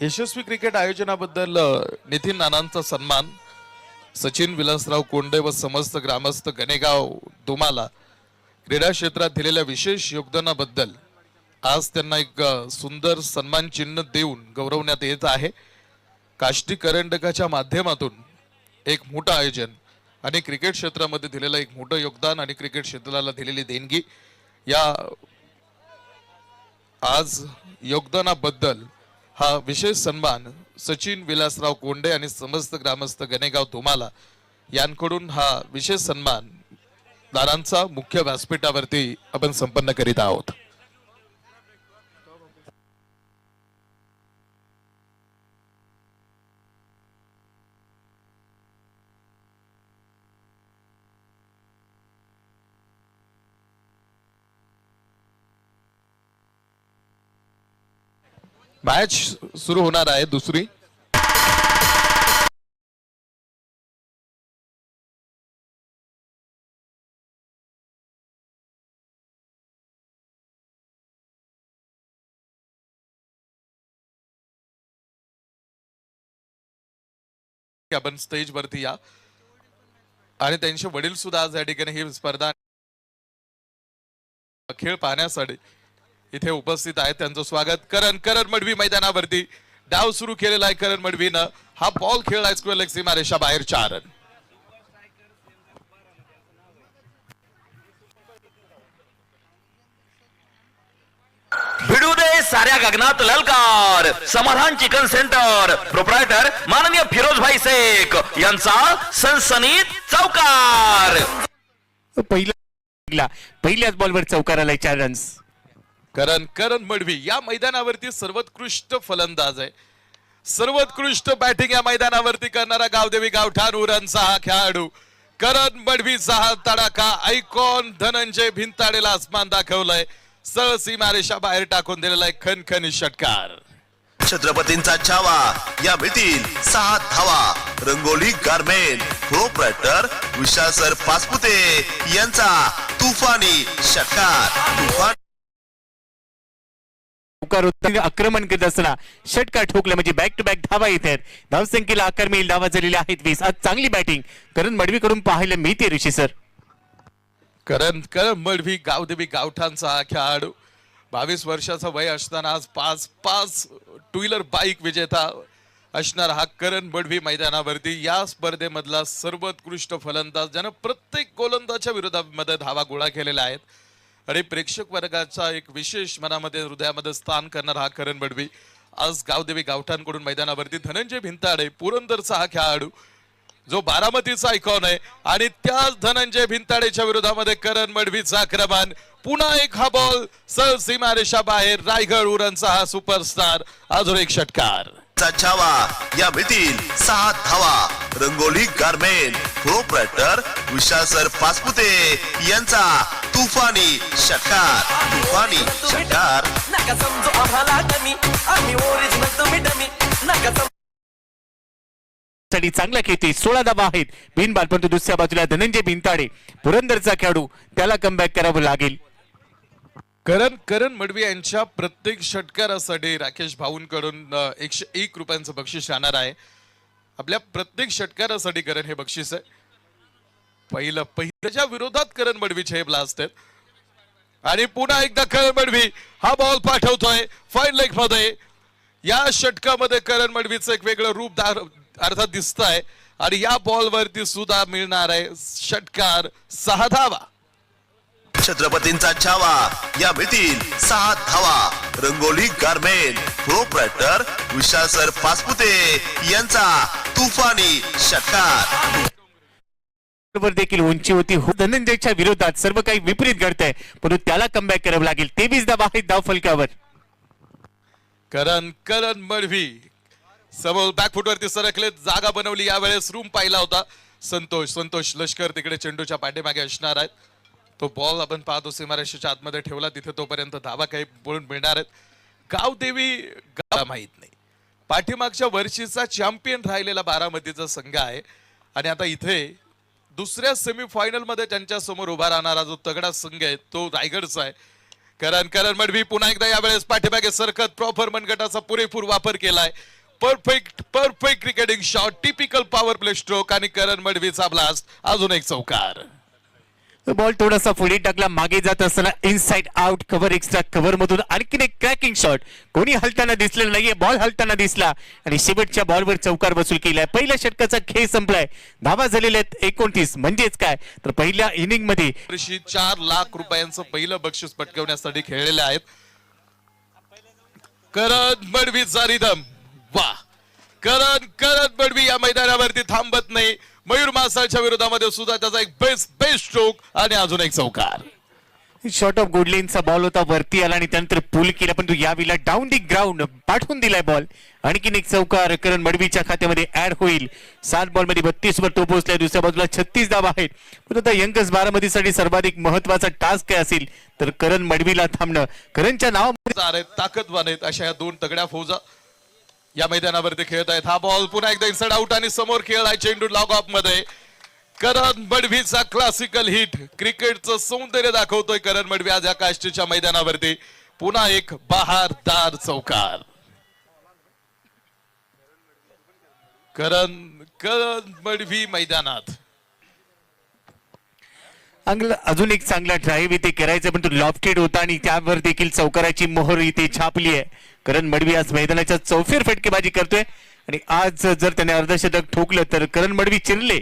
यशस्वी cricket आयोजनाबद्दल Nitin नानांचा सन्मान Sachin Vilasrao Conde व समस्त ग्रामस्थ गणेगाव दुमाला क्रीडा क्षेत्रात दिलेल्या विशेष योगदानाबद्दल आज त्यांना एक सुंदर सन्मान चिन्ह देऊन गौरवण्यात येत आहे. काष्टी करंडकाच्या माध्यमातून एक मोठं आयोजन आणि क्रिकेट क्षेत्रामध्ये दिलेलं एक मोठं योगदान आणि क्रिकेट क्षेत्राला दिलेली देणगी या आज योगदानाबद्दल हा विशेष सन्मान सचिन विलासराव कोंडे आणि समस्त ग्रामस्थ गणेगाव तुम्हाला यांकडून हा विशेष सन्मान दारांचा मुख्य व्यासपीठावरती आपण संपन्न करीत आहोत. मॅच सुरू होणार आहे दुसरी. आपण स्टेज वरती या. आणि त्यांचे वडील सुद्धा आज या ठिकाणी ही स्पर्धा खेळ पाहण्यासाठी इथे उपस्थित आहेत. त्यांचं स्वागत. करण करण मडवी मैदानावरती. डाव सुरू केलेला आहे करण मडवीनं. हा बॉल खेळलाय स्क्वेअर लेग सीमारेषा बाहेर चार रन भिडू दे साऱ्या गगनात ललकार. समाधान चिकन सेंटर. प्रोप्रायटर माननीय फिरोजभाई शेख यांचा सनसनीत चौकार. पहिला पहिल्याच बॉलवर चौकार आलाय चार रन्स करण करण मडवी या मैदानावरती सर्वोत्कृष्ट फलंदाज आहे. सर्वोत्कृष्ट बॅटिंग या मैदानावरती करणारा गावदेवी गावठाण उरणचा हा खेळाडू. करण मडवीचा हा तडाखा ऐकॉन धनंजय भिंताडेला आसमान दाखवलाय. सह सीमारेषा बाहेर टाकून दिलेला आहे खनखनी षटकार. छत्रपतींचा छावा या भेटील सहा धावा. Rangoli garment proprietor Vishal sir Pasupute यांचा तुफानी षटकार. तुफान चौकार होता. आक्रमण करत असताना षटकार ठोकला म्हणजे बॅक टू बॅक धावा येत आहेत. धावसंख्येला आकार मिळेल धावा झालेल्या आहेत वीस. आज चांगली बॅटिंग करण मडवी करून पाहायला मिळते ऋषी सर करण करण मडवी गावदेवी गावठांचा हा खेळाडू. बावीस वर्षाचा वय असताना आज पाच पाच टू व्हीलर बाईक विजेता असणार हा करण बडवी मैदानावरती. या स्पर्धेमधला सर्वोत्कृष्ट फलंदाज ज्यानं प्रत्येक गोलंदाजच्या विरोधामध्ये धावा गोळा केलेल्या आहेत. आणि प्रेक्षक वर्गाचा एक विशेष मनामध्ये हृदयामध्ये स्थान करणारा हा करण मडवी आज गावदेवी गावठांकडून मैदानावरती धनंजय भिंताडे पुरंदरचा हा खेळाडू. जो बारामतीचा आयकॉन आहे आणि त्याच धनंजय भिंताडेच्या विरोधामध्ये करण मडवीचा आक्रमण. पुन्हा एक हा बॉल सर सीमारेषा बाहेर रायगड उरणचा हा सुपरस्टार अजून एक षटकार. चा छावा या भेटील सहा धावा. Rangoli garment proprietor Vishal sir Pasupute यांचा तुफानी षटकार तुफानी षटकार नका समजू आम्हाला कमी आम्ही ओरिजिनल तुम्ही डमी नका समजू साठी चांगला खेळते सोळा धावा आहेत. बिन बाल परंतु दुसऱ्या बाजूला धनंजय भिंताडे पुरंदरचा खेळाडू त्याला कमबॅक करावं लागेल. करण करण मडवी यांच्या प्रत्येक षटकारासाठी राकेश भाऊंकडून अ, एकशे एक रुपयांचं बक्षीस राहणार आहे. आपल्या प्रत्येक षटकारासाठी करण हे बक्षीस आहे. पहिलं पहिल्याच्या विरोधात करण बडवी हे असतात आणि पुन्हा एकदा करण मडवी हा बॉल पाठवतोय फाईन लेगमध्ये. या षटकामध्ये करण मडवीचं एक वेगळं रूप अर्थात दिसत आहे आणि या बॉल वरती सुद्धा मिळणार आहे षटकार सहा धावा. छत्रपतींचा छावा या मिळतील सहा धावा. Rangoli garment proprietor Vishal sir Pasupute यांचा तुफानी षटकार. वर देखील उंची होती. हो- धनंजयच्या विरोधात सर्व काही विपरीत घडतंय. परंतु त्याला कमबॅक करावं लागेल. तेवीस धाव आहेत धाव फलकावर करण करण मडवी. समोर बॅकफुटवरती सरकले जागा बनवली यावेळेस. रूम पाहिला होता. संतोष संतोष लष्कर तिकडे चेंडूच्या पाठीमागे असणार आहेत तो बॉल आपण पाहतो. सीमारेषेच्या आतमध्ये ठेवला. तिथे तोपर्यंत धावा काही बोलून मिळणार आहेत. गावदेवी गाव माहीत नाही. पाठीमागच्या वर्षीचा चॅम्पियन राहिलेला बारामतीचा संघ आहे. आणि आता इथे दुसऱ्या सेमीफायनलमध्ये त्यांच्यासमोर उभा राहणारा जो तगडा संघ आहे तो रायगडचा आहे. करण करण मडवी पुन्हा एकदा यावेळेस पाठीमागे सरकत प्रॉपर मनगटाचा पुरेपूर वापर केलाय. Perfect perfect cricketing shot typical power play stroke आणि करण मडवीचा ब्लास्ट अजून एक चौकार. बॉल थोडासा पुढे टाकला. मागे जात असताना inside out cover extra cover मधून आणखीन एक क्रॅकिंग शॉट कोणी हलताना दिसलेलं नाहीये. बॉल हलताना दिसला. आणि शेवटच्या बॉलवर चौकार वसूल केलाय. पहिल्या षटकाचा खेळ संपलाय. धावा झालेल्या आहेत एकोणतीस. म्हणजेच काय? तर पहिल्या इनिंगमध्ये चार लाख रुपयांचं पहिलं बक्षीस पटकवण्यासाठी खेळलेले आहेत. करण मडवीचा रिदम वा करण करण बडवी या मैदानावरती थांबत नाही. मयूर मासाळच्या विरोधामध्ये सुद्धा त्याचा एक बेस्ट बेस्ट स्ट्रोक आणि अजून एक चौकार. शॉर्ट ऑफ गुडलेनचा बॉल होता वरती आला आणि त्यानंतर पुल केला पण तू यावेळेला डाऊन दी ग्राउंड पाठवून दिलाय बॉल आणखीन एक चौकार करण मडवीच्या खात्यामध्ये ऍड होईल. सात बॉलमध्ये बत्तीस वर तो पोहोचलाय दुसऱ्या बाजूला छत्तीस धावा आहेत. पण आता यंगस बारामतीसाठी सर्वाधिक महत्त्वाचा टास्क काय असेल तर करण मडवीला थांबणं. करणच्या नावामध्ये ताकदवान आहेत अशा या दोन तगड्या फौजा. या मैदानावरती खेळत आहेत. हा बॉल पुन्हा एकदा इन्साइड आउट आणि समोर खेळलाय चेंडू लॉग ऑफमध्ये. करण मडवीचा क्लासिकल हिट क्रिकेटचं सौंदर्य दाखवतोय करण मडवी आज या काष्टीच्या मैदानावरती. पुन्हा एक बहारदार चौकार. करण करण मडवी मैदानात. अजून एक चांगला ड्राईव्ह इथे करायचं पण तो लॉफ्टेड होता आणि त्यावर देखील चौकाराची मोहर इथे छापली आहे. करण मडवी आज मैदानाच्या चौफेर फटकेबाजी करतोय. आणि आज जर त्याने अर्धशतक ठोकलं तर करण मडवी चिरले.